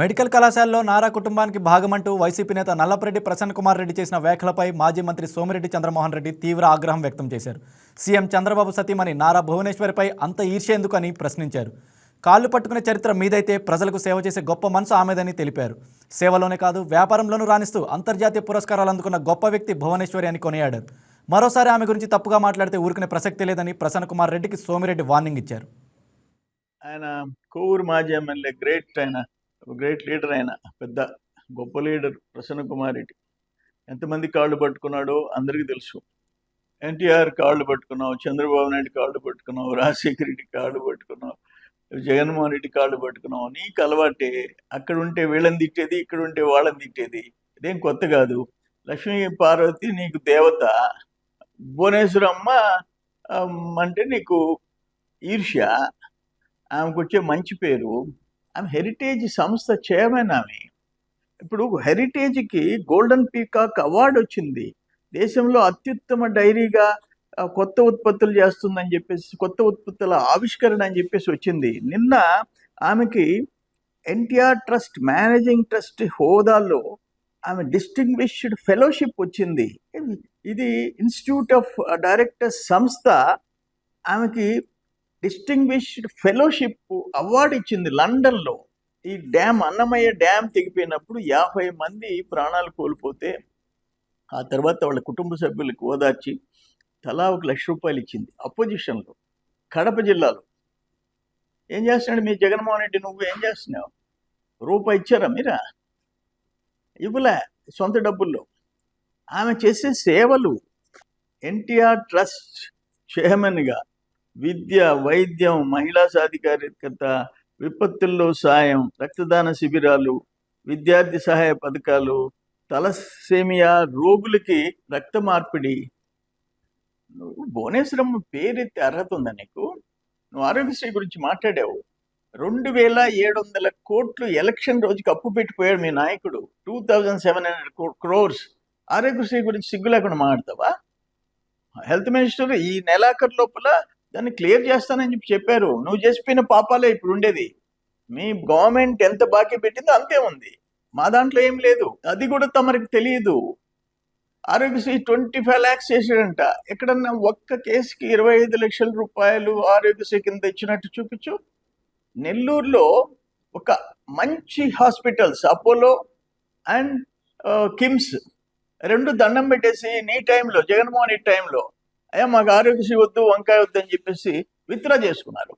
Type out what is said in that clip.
Medical కళాశాలలో నారా కుటుంబానికి భాగమంటూ YCP నేత నల్లపరెడ్డి ప్రసన్న కుమార్ రెడ్డి చేసిన వ్యాఖ్యలపై మాజీ మంత్రి సోమిరెడ్డి చంద్రమోహన్ రెడ్డి తీవ్ర ఆగ్రహం వ్యక్తం చేశారు. సీఎం చంద్రబాబు సతీమణి నారా భువనేశ్వరిపై అంత ఈర్ష్య ఎందుకు అని ప్రశ్నించారు. కాళ్ళు పట్టుకునే చరిత్ర మీదైతే ప్రజలకు సేవ చేసే గొప్ప మనసు ఆమెదని తెలిపారు. సేవలోనే కాదు వ్యాపారంలోనూ రాణిస్తూ అంతర్జాతీయ పురస్కారాలు అందుకున్న గొప్ప వ్యక్తి భువనేశ్వరి అని కొనియాడారు. మరోసారి ఆమె గురించి తప్పుగా మాట్లాడితే ఊరుకునే ప్రసక్తి లేదని ప్రసన్న కుమార్ రెడ్డికి సోమిరెడ్డి వార్నింగ్ ఇచ్చారు. ఆయన కోవూరు మాజీ ఎమ్మెల్యే గ్రేట్ ఆయన. గ్రేట్ లీడర్ ఆయన పెద్ద గొప్ప లీడర్ ప్రసన్న కుమార్ రెడ్డి. ఎంతమంది కాళ్ళు పట్టుకున్నాడో అందరికీ తెలుసు. ఎన్టీఆర్ కాళ్ళు పట్టుకున్నావు చంద్రబాబు నాయుడు కాళ్ళు పట్టుకున్నావు రాజశేఖర రెడ్డి కాళ్ళు పట్టుకున్నావు జగన్మోహన్ రెడ్డి కాళ్ళు పట్టుకున్నావు. నీకు అలవాటే అక్కడ ఉంటే వీళ్ళని తిట్టేది ఇక్కడ ఉంటే వాళ్ళని తిట్టేది. ఇదేం కొత్త కాదు. లక్ష్మీ పార్వతి నీకు దేవత. భువనేశ్వరమ్మ అంటే నీకు ఈర్ష్య. ఆమెకు వచ్చే మంచి పేరు. ఆమె హెరిటేజ్ సంస్థ చైర్మన్ ఆమె ఇప్పుడు హెరిటేజ్కి గోల్డెన్ పీకాక్ అవార్డు వచ్చింది. దేశంలో అత్యుత్తమ డైరీగా కొత్త ఉత్పత్తులు చేస్తుందని చెప్పేసి కొత్త ఉత్పత్తుల ఆవిష్కరణ అని చెప్పేసి వచ్చింది. నిన్న ఆమెకి ఎన్టీఆర్ ట్రస్ట్ మేనేజింగ్ ట్రస్ట్ హోదాలో ఆమె డిస్టింగ్విష్డ్ ఫెలోషిప్ వచ్చింది. ఇది ఇన్స్టిట్యూట్ ఆఫ్ డైరెక్టర్స్ సంస్థ. ఆమెకి డిస్టింగ్విష్డ్ ఫెలోషిప్ అవార్డు ఇచ్చింది లండన్లో. ఈ డ్యామ్ అన్నమయ్య డ్యామ్ తెగిపోయినప్పుడు యాభై మంది ప్రాణాలు కోల్పోతే ఆ తర్వాత వాళ్ళ కుటుంబ సభ్యులకు ఓదార్చి తలా ఒక లక్ష రూపాయలు ఇచ్చింది అపోజిషన్లో కడప జిల్లాలో. ఏం చేస్తున్నాడు మీ జగన్మోహన్ రెడ్డి? నువ్వు ఏం చేస్తున్నావు? రూపాయి ఇచ్చారా మీరా? ఇవ్వలే సొంత డబ్బుల్లో. ఆమె చేసే సేవలు ఎన్టీఆర్ ట్రస్ట్ చైర్మన్గా విద్య వైద్యం మహిళా సాధికారికత విపత్తుల్లో సాయం రక్తదాన శిబిరాలు విద్యార్థి సహాయ పథకాలు తలసేమియా రోగులకి రక్త మార్పిడి. నువ్వు భువనేశ్వరమ్మ పేరెత్తే అర్హత ఉందా నీకు? నువ్వు ఆరోగ్యశ్రీ గురించి మాట్లాడావు. రెండు వేల ఏడు వందల కోట్లు ఎలక్షన్ రోజుకి అప్పు పెట్టిపోయాడు మీ నాయకుడు. Two thousand seven hundred crores. Aarogyasri గురించి సిగ్గు లేకుండా మాట్లాడతావా? హెల్త్ మినిస్టర్ ఈ నెలాఖరు లోపల దాన్ని క్లియర్ చేస్తానని చెప్పి చెప్పారు. నువ్వు చేసిపోయిన పాపాలే ఇప్పుడు ఉండేది. మీ గవర్నమెంట్ ఎంత బాకీ పెట్టిందో అంతే ఉంది. మా దాంట్లో ఏం లేదు. అది కూడా తమరికి తెలియదు. ఆరోగ్యశ్రీ ట్వంటీ ఫైవ్ ల్యాక్స్ చేసాడంట ఎక్కడన్నా ఒక్క కేసుకి ఇరవై ఐదు లక్షల రూపాయలు ఆరోగ్యశ్రీ కింద ఇచ్చినట్టు చూపించు. నెల్లూరులో ఒక మంచి హాస్పిటల్స్ అపోలో అండ్ కిమ్స్ రెండు దండం పెట్టేసి నీ టైంలో జగన్మోహన్ రెడ్డి టైంలో అయ్యా మాకు ఆరోగ్యశ్రీ వద్దు వంకాయ వద్దు అని చెప్పేసి విత్డ్రా చేసుకున్నారు.